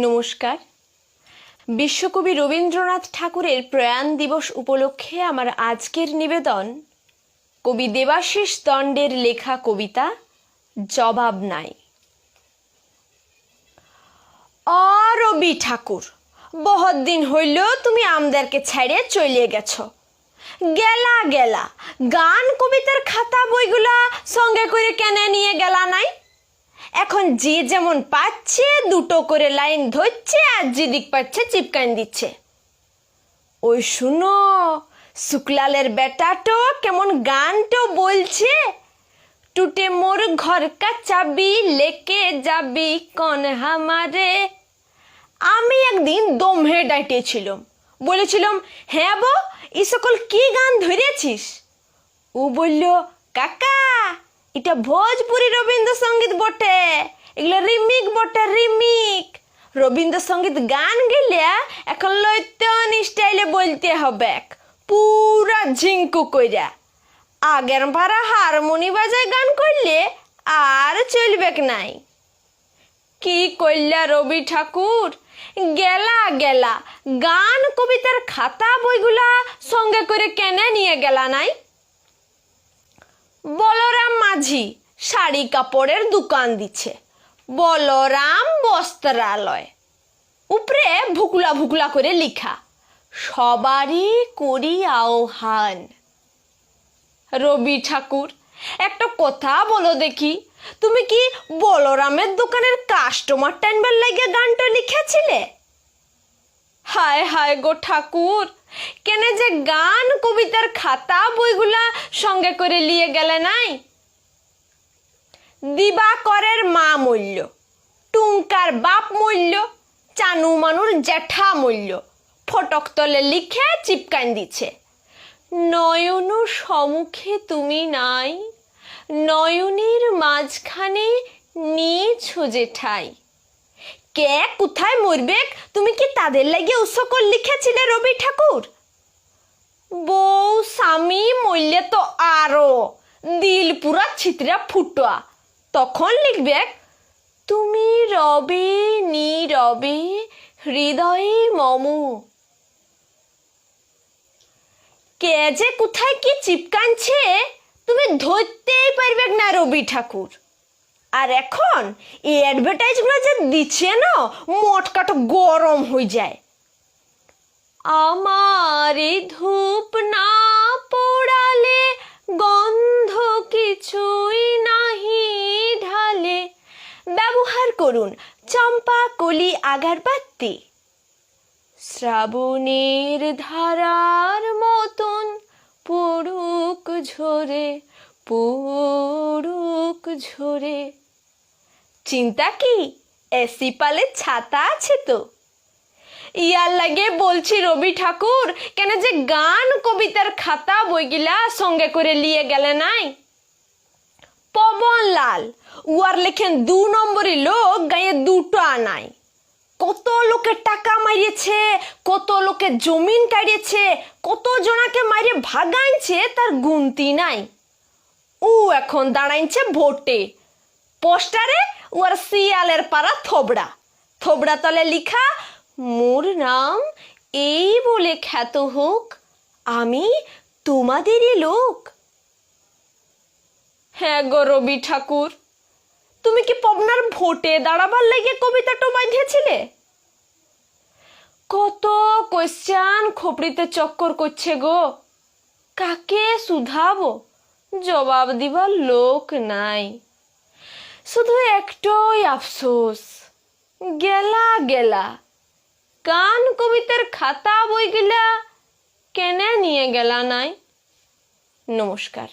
নমস্কার। বিশ্বকবি রবীন্দ্রনাথ ঠাকুরের প্রয়াণ দিবস উপলক্ষে আমার আজকের নিবেদন, কবি দেবাশিস দণ্ডের লেখা কবিতা, জবাব নাই। অরবি ঠাকুর, বহুত দিন হইল তুমি আমদেরকে ছেড়ে চলে গেছ। গেলা গেলা, গান কবিতার খাতা বইগুলা সঙ্গে করে কেনে নিয়ে গেলা নাই? এখন যে যেমন পাচ্ছে, দুটো করে লাইন ধরছে, আর যেদিক পাচ্ছে চিপকান দিচ্ছে। ওই শুনো শুক্লালের বেটাটো কেমন গানটো বলছে? টুটে মোর ঘর কা চাবি, লেকে যাবি কন হামারে? আমি একদিন দমহে ডাইটেছিলাম। বলেছিলাম হ্যাঁ বো এই সকল কি গান ধরেছিস? ও বলল, কাকা এটা ভোজপুরি রবীন্দ্রসঙ্গীত বটে। এগুলো রিমিক বটে, রিমিক। রবীন্দ্রসঙ্গীত গান গেলে এখন লৈতন স্টাইলে বলতে হবে, পুরা ঝিঙ্কু কইরা। আগের ভাড়া হারমোনি বাজায় গান করলে আর চলবে নাই? কি কইলা রবি ঠাকুর? গেলা গেলা, গান কবিতার খাতা বইগুলা সঙ্গে করে কেনে নিয়ে গেলা নাই? বলরাম মাঝি শাড়ি কাপড়ের দোকান দিচ্ছে বলরাম বস্ত্রালয়। উপরে ভুকুলা ভুকুলা করে লিখা, সবারই করি আহ্বান। রবি ঠাকুর, একটা কথা বলো দেখি, তুমি কি বলরামের দোকানের কাস্টমার টাইনবার লাগে গানটা লিখেছিলে? হায় হায় গো ঠাকুর। কেনে যে গান, কবিতার খাতা বইগুলা সঙ্গে করে নিয়ে গেলে নাই? দিবাকরের মা মূল্য, টুঙ্কার বাপ মূল্য, চানু মানুর জ্যাঠা মূল্য, ফটক তলে লিখে চিপকান দিচ্ছে নয়নু সম্মুখে তুমি নাই, নয়নের মাঝখানে নিছ জেঠাই। কে কোথায় মরবে? তুমি কি তাদের লাগে উৎসকল লিখেছিলে রবি ঠাকুর? বউ স্বামী মরলে তো আরও। দিল পুরা ছিতরা ফুটোয়া। তখন লিখবে, তুমি রবে, নি রবে, হৃদয়ে মমু। কে যে কোথায় কি চিপকানছে, তুমি ধরতেই পারবে না রবি ঠাকুর। আর এখন এই অ্যাডভার্টাইজগুলো যে দিচ্ছে না মটকাটা গরম হয়ে যায়। আমার ধূপ না পোড়ালে গন্ধ কিছুই নাহি ঢালে। ব্যবহার করুন চম্পা কলি আগারবাত্তি শ্রাবণের ধারার মতন পড়ুক ঝরে। পড়ুক ঝরে। চিন্তা কি? এসি পালে ছাতা আছে তো। ইয়ার লাগে বলছি রবি ঠাকুর, কেন যে গান, কবিতার খাতা বইগিলা সঙ্গে করে নিয়ে গেলে নাই? পবন লাল উয়ার লেখেন দু নম্বরই লোক, গায়ে দুটো আনায়। কত লোকে টাকা মারিয়েছে, কত লোকে জমিন কাটিয়েছে কত জনাকে মারিয়ে ভাগাইছে, তার গুনতি নাই। ও এখন দাঁড়াইছে ভোটে পোস্টারে ওর শিয়ালের পাড়া থোবড়া থোবড়া তলে লিখা মোর নাম এই বলে খ্যাত হোক আমি তোমাদেরই লোক হ্যাঁ গো রবি ঠাকুর তুমি কি পবনার ভোটে দাঁড়াবার লেগে কবিতাটা বাঁধিয়েছিলে কত কোশ্চান খোপড়িতে চক্কর করছে গো কাকে শুধাবো জবাব দিবার লোক নাই। শুধু একটাই আফসোস, গেলা গেলা। কান কবিতার খাতা বইগুলা কেনে নিয়ে গেলা নাই? নমস্কার।